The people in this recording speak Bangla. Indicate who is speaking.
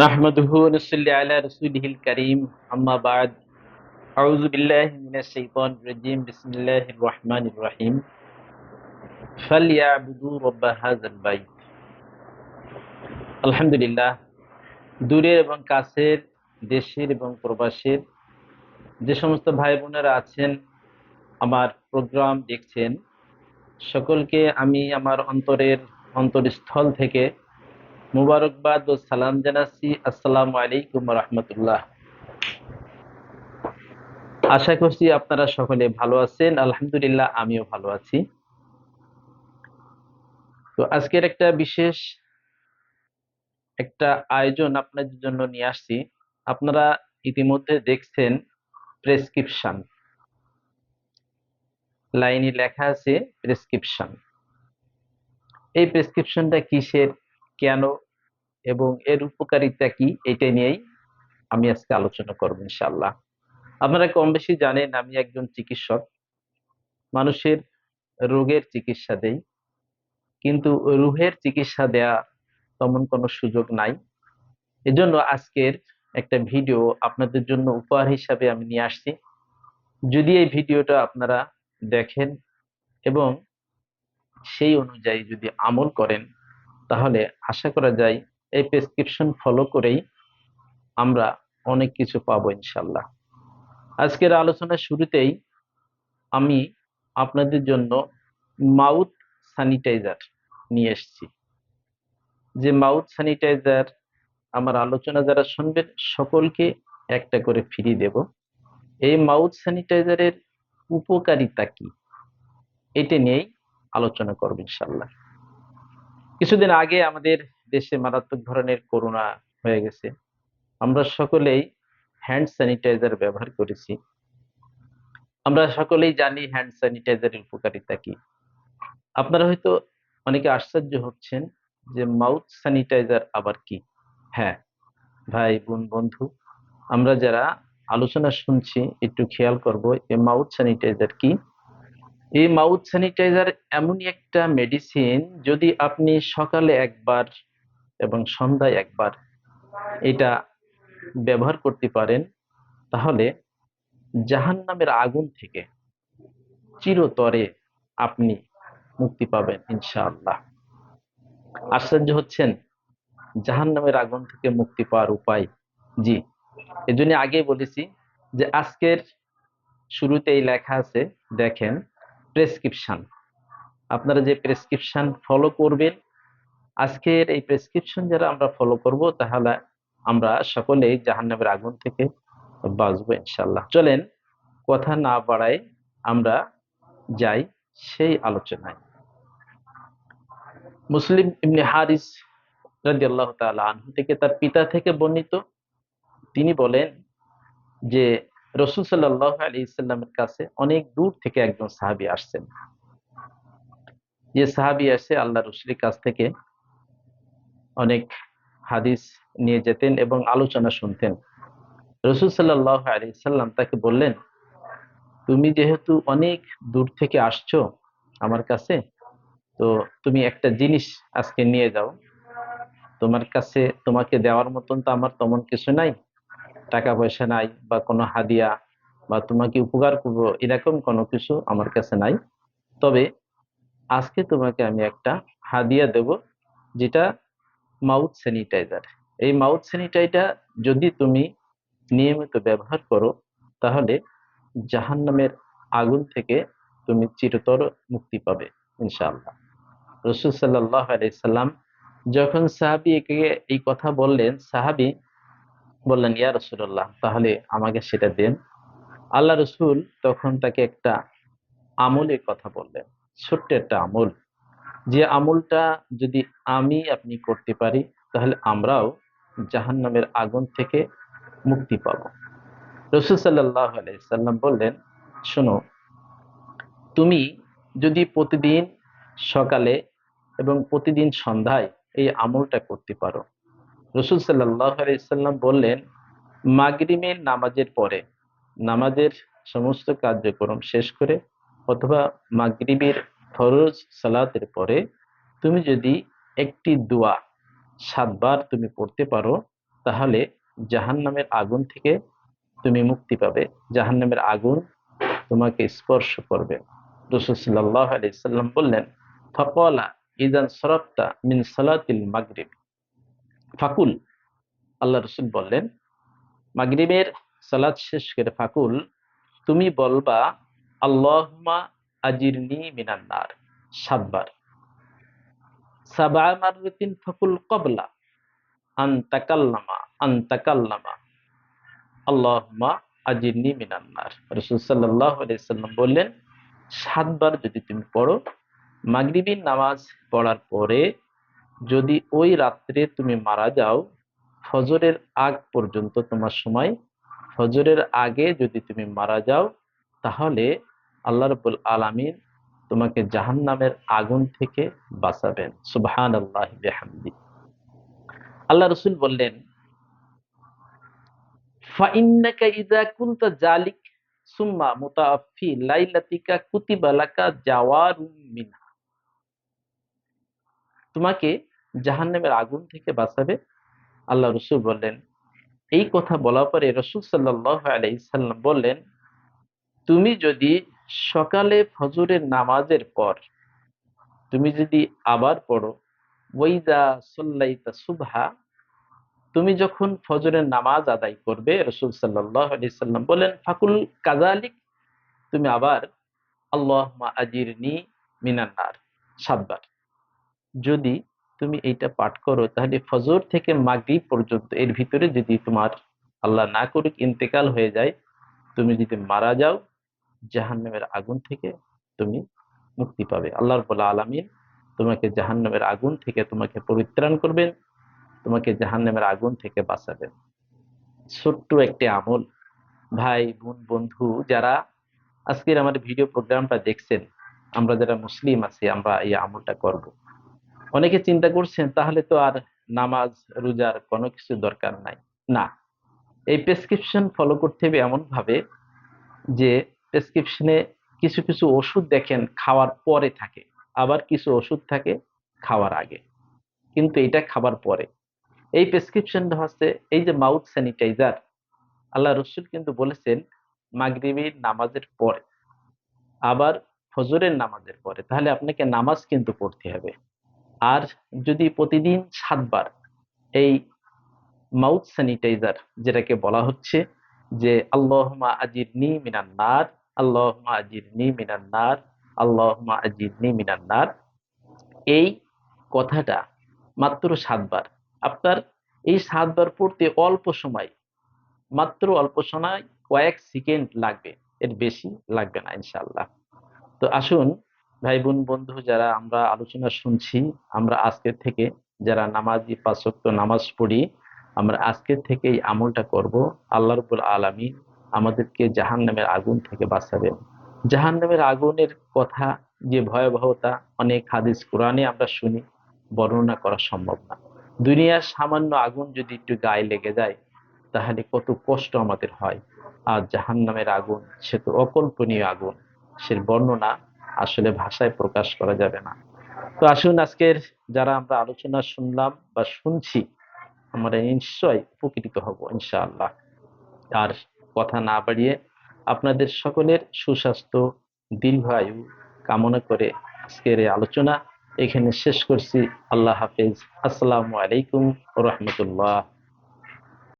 Speaker 1: নাহমাদুহু নসল্লি আলা রাসূলিহিল কারীম আম্মা বাদ আউযু বিল্লাহি মিনাশ শাইতানির রাজীম বিসমিল্লাহির আলহামদুলিল্লাহ, দূরের এবং কাছের, দেশের এবং প্রবাসের যে সমস্ত ভাই বোনেরা আছেন, আমার প্রোগ্রাম দেখছেন, সকলকে আমি আমার অন্তরের অন্তরস্থল থেকে মুবারকবাদ ও সালাম জানাচ্ছি। আসসালামু আলাইকুম রহমতুল্লাহ। আশা করছি আপনারা সকলে ভালো আছেন। আলহামদুলিল্লাহ, আমিও ভালো আছি। তো আজকের একটা বিশেষ একটা আয়োজন আপনাদের জন্য নিয়ে আসছি। আপনারা ইতিমধ্যে দেখছেন প্রেসক্রিপশন। লাইনে লেখা আছে প্রেসক্রিপশন। এই প্রেসক্রিপশনটা কিসের? কেন এবং এর উপকারিতা কি এটা নিয়েই আমি আজকে আলোচনা করব ইনশাআল্লাহ। আপনারা কম বেশি জানেন আমি একজন চিকিৎসক। মানুষের রোগের চিকিৎসা দেই। কিন্তু রুহের চিকিৎসা দেয়া তেমন কোনো সুযোগ নাই। এজন্য আজকের একটা ভিডিও আপনাদের জন্য উপহার হিসাবে আমি নিয়ে আসছি। যদি এই ভিডিওটা আপনারা দেখেন এবং সেই অনুযায়ী যদি আমল করেন তাহলে আশা করা যায় এই প্রেসক্রিপশন ফলো করেই আমরা অনেক কিছু পাবো ইনশাল্লাহ আজকের আলোচনার শুরুতেই আমি আপনাদের জন্য মাউথ স্যানিটাইজার নিয়ে এসেছি। যে মাউথ স্যানিটাইজার আমার আলোচনা যারা শুনবেন সকলকে একটা করে ফিরিয়ে দেব। এই মাউথ স্যানিটাইজারের উপকারিতা কি? এটা নিয়েই আলোচনা করব ইনশাল্লাহ কিছুদিন আগে আমাদের দেশে মারাত্মক ধরনের করোনা হয়ে গেছে। আমরা সকলেই হ্যান্ড স্যানিটাইজার ব্যবহার করেছি। আমরা সকলেই জানি হ্যান্ড স্যানিটাইজারের উপকারিতা কি। আপনারা হয়তো অনেকে আশ্চর্য হচ্ছেন যে মাউথ স্যানিটাইজার আবার কি? হ্যাঁ ভাই, বোন, বন্ধু, আমরা যারা আলোচনা শুনছি, একটু খেয়াল করব এই মাউথ স্যানিটাইজার কি? এই মাউথ স্যানিটাইজার এমনই একটা মেডিসিন যদি আপনি সকালে একবার এবং সন্ধ্যায় একবার এটা ব্যবহার করতে পারেন, তাহলে জাহান নামের আগুন থেকে চিরতরে আপনি মুক্তি পাবেন ইনশাআল্লাহ। আশ্চর্য হচ্ছেন? জাহান নামের আগুন থেকে মুক্তি পাওয়ার উপায় জি। এজন্য আগে বলেছি যে আজকের শুরুতেই লেখা আছে, দেখেন প্রেসক্রিপশন আপনারা যে প্রেসক্রিপশন ফলো করবেন, আজকের এই প্রেসক্রিপশন যারা আমরা ফলো করব, তাহলে আমরা সকলেই জাহান্নামের আগুন থেকে বাঁচবো ইনশাল্লাহ চলেন কথা না বাড়াই আমরা যাই সেই আলোচনায়। মুসলিম ইবনে হারিস রাজি আল্লাহ আনহু থেকে তার পিতা থেকে বর্ণিত। তিনি বলেন যে রসুল সাল্লাহ আলী ইসলামের কাছে অনেক দূর থেকে একজন সাহাবি আসছেন। যে সাহাবি আসে আল্লাহ রসুলের কাছ থেকে অনেক হাদিস নিয়ে যেতেন এবং আলোচনা শুনতেন। রসুল সাল্লাহ আলী সাল্লাম তাকে বললেন, তুমি যেহেতু অনেক দূর থেকে আসছো আমার কাছে, তো তুমি একটা জিনিস আজকে নিয়ে যাও। তোমার কাছে তোমাকে দেওয়ার মতন তো আমার তেমন কিছু নাই। টাকা পয়সা নাই বা কোনো হাদিয়া বা তোমাকে উপকার করব, এরকম কোনো কিছু আমার কাছে নাই। তবে আজকে তোমাকে আমি একটা হাদিয়া দেব, যেটা মাউথ স্যানিটাইজার। এই মাউথ স্যানিটাইজার যদি তুমি নিয়মিত ব্যবহার করো, তাহলে জাহান্নামের আগুন থেকে তুমি চিরতর মুক্তি পাবে, ইনশাআল্লাহ। রসুল সাল্লাহ আলাইসাল্লাম যখন সাহাবি এই কথা বললেন, সাহাবি বললেন, ইয়া রসুল্লাহ তাহলে আমাকে সেটা দেন। আল্লাহ রসুল তখন তাকে একটা আমলের কথা বললেন, ছোট্ট একটা আমল। যে আমলটা যদি আমি আপনি করতে পারি, তাহলে আমরাও জাহান নামের আগুন থেকে মুক্তি পাব। রসুল সাল্লাহ আলাইসাল্লাম বললেন, শোনো, তুমি যদি প্রতিদিন সকালে এবং প্রতিদিন সন্ধ্যায় এই আমলটা করতে পারো রসুল সাল্লাহ আলাইসাল্লাম বললেন মাগরিমের নামাজের পরে নামাজের সমস্ত কার্যক্রম শেষ করে অথবা মাগরিবের ফরজ সালাতের পরে তুমি যদি একটি দোয়া সাতবার তুমি পড়তে পারো, তাহলে জাহান্নামের আগুন থেকে তুমি মুক্তি পাবে। জাহান্নামের আগুন তোমাকে স্পর্শ করবে। রসুল সাল্লাহ আলাইসাল্লাম বললেন ফকলা ইদান সরপ্তা মিন সালাতিল মাগরিব। ফাকুল। আল্লাহ রসুল বললেন, মাগরিবের সালাদ শেষ করে ফাকুল, তুমি বলবা আল্লাহমা আজিরনি মিনান্নার সাতবার। সাবা মারুতিন ফাকুল কবলা আন্তাকাল্লামা আন্তাকাল্লামা আল্লাহমা আজিরনি মিনান্নার রসুল সাল্লাহ আলাইসাল্লাম বললেন, সাতবার যদি তুমি পড়ো মাগরিবিন নামাজ পড়ার পরে যদি ওই রাত্রে তুমি মারা যাও, ফজরের আগ পর্যন্ত তোমার সময়। ফজরের আগে যদি তুমি মারা যাও, তাহলে আল্লাহ রবুল আলমিন তোমাকে জাহান্নামের আগুন থেকে বাঁচাবেন। সুবহান আল্লাহ বেহামদি। আল্লাহ রসুল বললেন জালিক সুম্মা মুতাআফি লাইলাতিকা কুতিবা লাকা জাওয়ারুম মিনহা। তোমাকে জাহান্নামের আগুন থেকে বাঁচাবে। আল্লাহ রসুল বললেন, এই কথা বলার পরে রসুল সাল্লাহ আলাইসাল্লাম বললেন, তুমি যদি সকালে ফজরের নামাজের পর, তুমি যদি আবার পড়ো ওইদা সল্লাইতা সুবহা, তুমি যখন ফজরের নামাজ আদায় করবে, রসুল সাল্লাহ আলাইসাল্লাম বলেন ফাকুল কাজালিক তুমি আবার আল্লাহ আজির নি মিনান্নার সাতবার। যদি তুমি এইটা পাঠ করো, তাহলে ফজর থেকে মাগরি পর্যন্ত এর ভিতরে যদি তোমার আল্লাহ না করুক, ইন্তেকাল হয়ে যায়, তুমি যদি মারা যাও, জাহান্নামের আগুন থেকে তুমি মুক্তি পাবে। আল্লাহ রবুল্লা আলমিন তোমাকে জাহান্নামের আগুন থেকে তোমাকে পরিত্রাণ করবেন, তোমাকে জাহান্নামের আগুন থেকে বাঁচাবেন। ছোট্ট একটি আমল। ভাই, বোন, বন্ধু, যারা আজকের আমার ভিডিও প্রোগ্রামটা দেখছেন, আমরা যারা মুসলিম আছি, আমরা এই আমলটা করব। অনেকে চিন্তা করছেন, তাহলে তো আর নামাজ রোজার কোনো কিছু দরকার নাই। না। এই প্রেসক্রিপশন ফলো করতে হবে এমন ভাবে যে প্রেসক্রিপশনে কিছু কিছু ওষুধ দেখেন খাওয়ার পরে থাকে, আবার কিছু ওষুধ থাকে খাওয়ার আগে। কিন্তু এটা খাবার পরে। এই প্রেসক্রিপশনটা হচ্ছে এই যে মাউথ স্যানিটাইজার আল্লাহ রসুল কিন্তু বলেছেন, মাগরিবির নামাজের পরে, আবার ফজরের নামাজের পরে। তাহলে আপনাকে নামাজ কিন্তু পড়তে হবে। আর যদি প্রতিদিন সাতবার এই মাউথ স্যানিটাইজার যেটাকে বলা হচ্ছে যে আল্লাহমা আজির নি মিনান্নার আল্লাহমা আজির নি মিনান্নার আল্লাহমা আজির নি মিনান্নার এই কথাটা মাত্র সাতবার। আপনার এই সাতবার পড়তে অল্প সময়, মাত্র অল্প সময় কয়েক সেকেন্ড লাগবে, এর বেশি লাগবে না ইনশাল্লাহ তো আসুন ভাই বোন বন্ধু, যারা আমরা আলোচনা শুনছি, আমরা আজকের থেকে যারা নামাজি পাঁচক্ত নামাজ পড়ি, আমরা আজকের থেকে এই আমলটা করব। আল্লাহ রবুল আলমী আমাদেরকে জাহান নামের আগুন থেকে বাঁচাবেন। জাহান নামের আগুনের কথা, যে ভয়াবহতা, অনেক হাদিস কোরআনে আমরা শুনি, বর্ণনা করা সম্ভব না। দুনিয়ার সামান্য আগুন যদি একটু গায়ে লেগে যায়, তাহলে কত কষ্ট আমাদের হয়। আর জাহান নামের আগুন, সে তো অকল্পনীয় আগুন। সে বর্ণনা আসলে ভাষায় প্রকাশ করা যাবে না। তো আসুন আজকের যারা আমরা আলোচনা শুনলাম বা শুনছি, আমরা নিশ্চয় উপকৃত হব, ইনশাআল্লাহ। আর কথা না বাড়িয়ে আপনাদের সকলের সুস্বাস্থ্য, দীর্ঘায়ু কামনা করে আজকের এই আলোচনা এখানে শেষ করছি। আল্লাহ হাফিজ। আসসালামু আলাইকুম রহমতুল্লাহ।